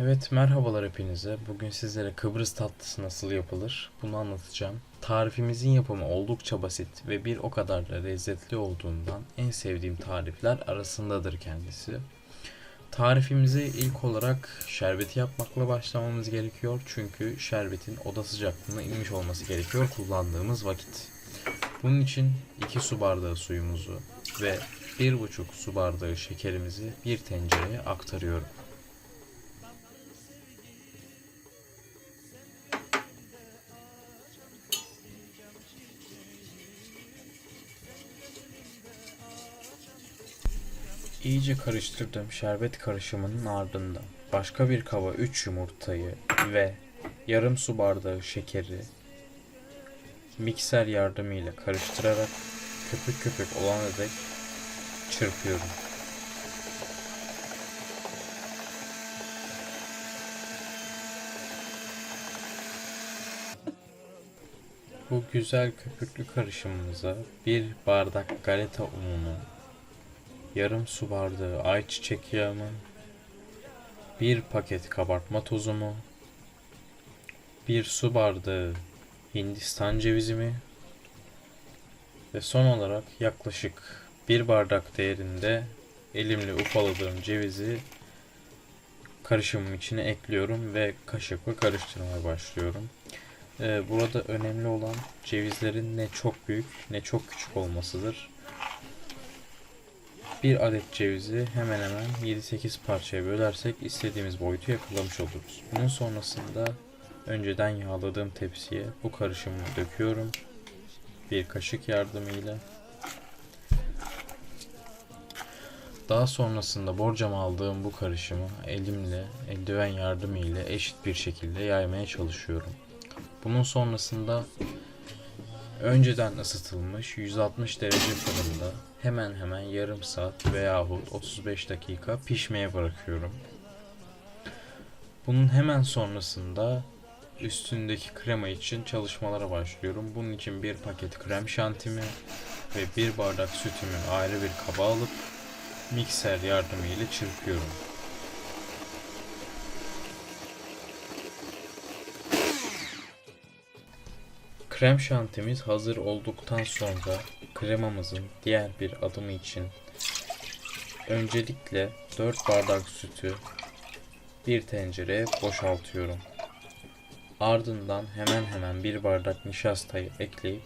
Evet merhabalar hepinize. Bugün sizlere Kıbrıs tatlısı nasıl yapılır bunu anlatacağım. Tarifimizin yapımı oldukça basit ve bir o kadar da lezzetli olduğundan en sevdiğim tarifler arasındadır kendisi. Tarifimizi ilk olarak şerbeti yapmakla başlamamız gerekiyor. Çünkü şerbetin oda sıcaklığına inmiş olması gerekiyor kullandığımız vakit. Bunun için 2 su bardağı suyumuzu ve 1,5 su bardağı şekerimizi bir tencereye aktarıyorum. İyice karıştırdım şerbet karışımının ardından başka bir kaba 3 yumurtayı ve yarım su bardağı şekeri mikser yardımıyla karıştırarak köpük köpük olana dek çırpıyorum. Bu güzel köpüklü karışımımıza bir bardak galeta ununu, yarım su bardağı ayçiçek yağımı, bir paket kabartma tozumu, bir su bardağı Hindistan cevizimi ve son olarak yaklaşık bir bardak değerinde elimle ufaladığım cevizi karışımın içine ekliyorum ve kaşıkla karıştırmaya başlıyorum. Ee, burada önemli olan cevizlerin ne çok büyük ne çok küçük olmasıdır. Bir adet cevizi hemen hemen 7-8 parçaya bölersek istediğimiz boyutu yakalamış oluruz. Bunun sonrasında önceden yağladığım tepsiye bu karışımı döküyorum. Bir kaşık yardımıyla. Daha sonrasında borcam aldığım bu karışımı elimle, eldiven yardımıyla eşit bir şekilde yaymaya çalışıyorum. Bunun sonrasında önceden ısıtılmış 160 derece fırında hemen hemen yarım saat veyahut 35 dakika pişmeye bırakıyorum. Bunun hemen sonrasında üstündeki krema için çalışmalara başlıyorum. Bunun için bir paket krem şantimi ve bir bardak sütümü ayrı bir kaba alıp mikser yardımıyla çırpıyorum. Krem şantimiz hazır olduktan sonra kremamızın diğer bir adımı için öncelikle 4 bardak sütü bir tencereye boşaltıyorum. Ardından hemen hemen bir bardak nişastayı ekleyip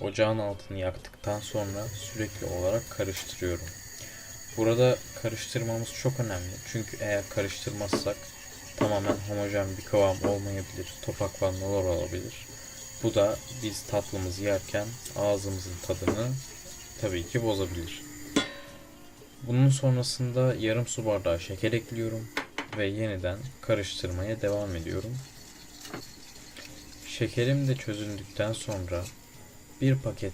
ocağın altını yaktıktan sonra sürekli olarak karıştırıyorum. Burada karıştırmamız çok önemli. Çünkü eğer karıştırmazsak tamamen homojen bir kıvam olmayabilir. Topaklanmalar olabilir. Bu da biz tatlımızı yerken ağzımızın tadını tabii ki bozabilir. Bunun sonrasında yarım su bardağı şeker ekliyorum ve yeniden karıştırmaya devam ediyorum. Şekerim de çözündükten sonra bir paket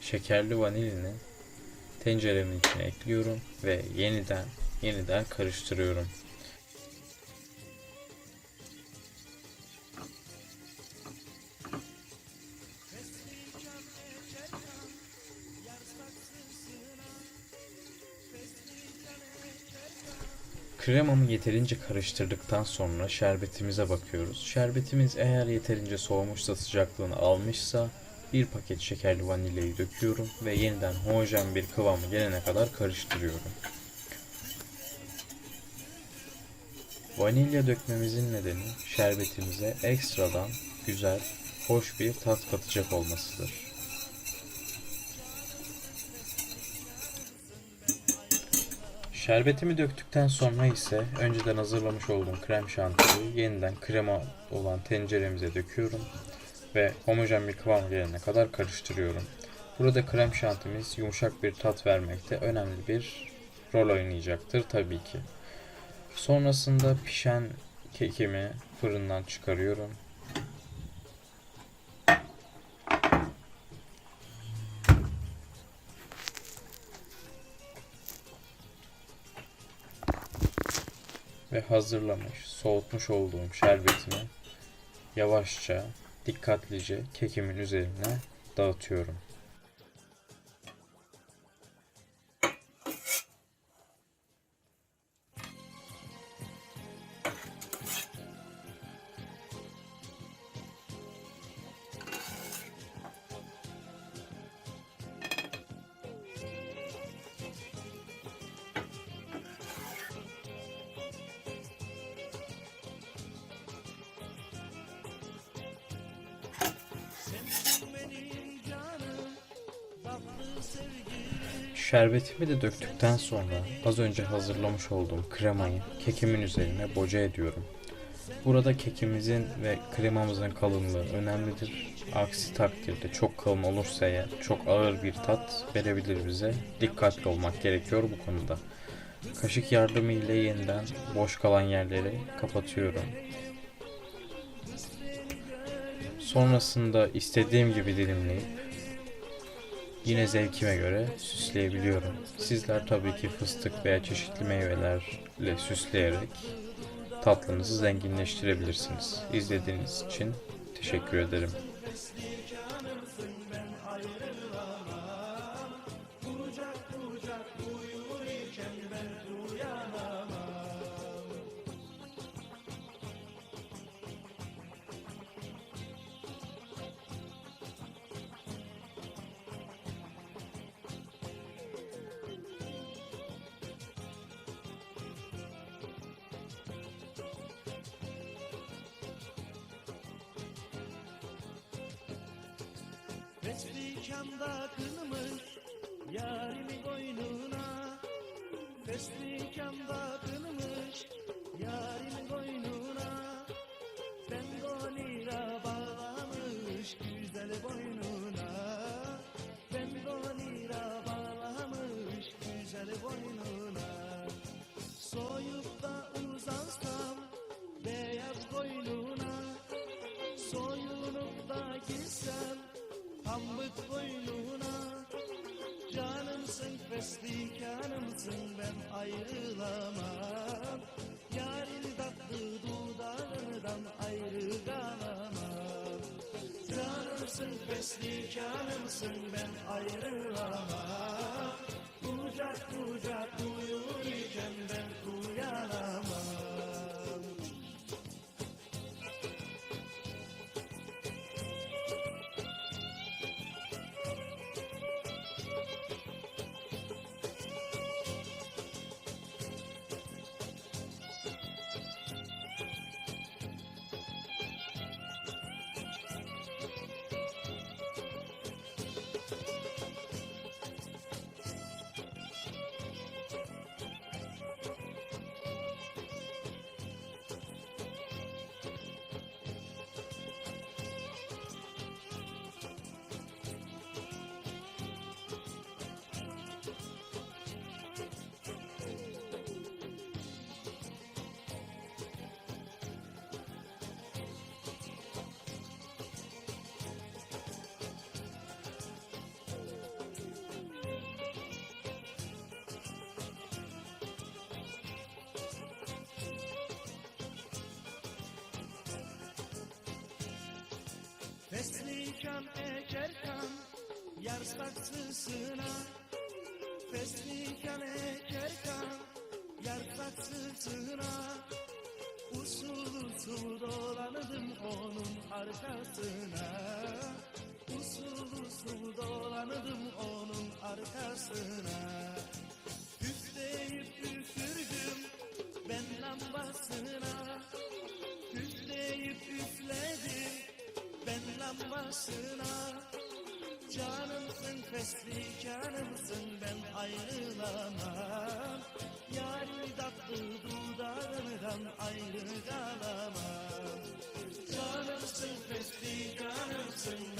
şekerli vanilini tenceremin içine ekliyorum ve yeniden yeniden karıştırıyorum. Kremamı yeterince karıştırdıktan sonra şerbetimize bakıyoruz. Şerbetimiz eğer yeterince soğumuşsa sıcaklığını almışsa bir paket şekerli vanilyayı döküyorum ve yeniden homojen bir kıvamı gelene kadar karıştırıyorum. Vanilya dökmemizin nedeni şerbetimize ekstradan güzel, hoş bir tat katacak olmasıdır. Şerbetimi döktükten sonra ise önceden hazırlamış olduğum krem şantiyi yeniden krema olan tenceremize döküyorum ve homojen bir kıvam gelene kadar karıştırıyorum. Burada krem şantimiz yumuşak bir tat vermekte önemli bir rol oynayacaktır tabii ki. Sonrasında pişen kekimi fırından çıkarıyorum. Ve hazırlamış, soğutmuş olduğum şerbetimi yavaşça, dikkatlice kekimin üzerine dağıtıyorum. Şerbetimi de döktükten sonra az önce hazırlamış olduğum kremayı kekimin üzerine boca ediyorum. Burada kekimizin ve kremamızın kalınlığı önemlidir. Aksi takdirde çok kalın olursa eğer çok ağır bir tat verebilir bize. Dikkatli olmak gerekiyor bu konuda. Kaşık yardımı ile yeniden boş kalan yerleri kapatıyorum. Sonrasında istediğim gibi dilimleyip yine zevkime göre süsleyebiliyorum. Sizler tabii ki fıstık veya çeşitli meyvelerle süsleyerek tatlınızı zenginleştirebilirsiniz. İzlediğiniz için teşekkür ederim. Feslikanda kılmış yarimi koynuna. Feslikanda kılmış yarimi koynuna. Ben donira bağlamış güzel boynuna Canımsın fesli canımsın ben ayrılamam. Yarın tatlı dudağından ayrı kalamam Canımsın fesli canımsın ben ayrılamam. Kucak kucak uyurken Feslikan ekerken yar saksısına. Feslikan ekerken yar saksısına. Usul usul dolanırdım onun arkasına. Usul usul dolanırdım onun arkasına. Üfleyip üfürdüm ben lambasına. Üfleyip üfledim ben lambasına Canımsın fesli canımsın ben ayrılamam. Yari tatlı dudağından ayrı kalamam. Canımsın fesli canımsın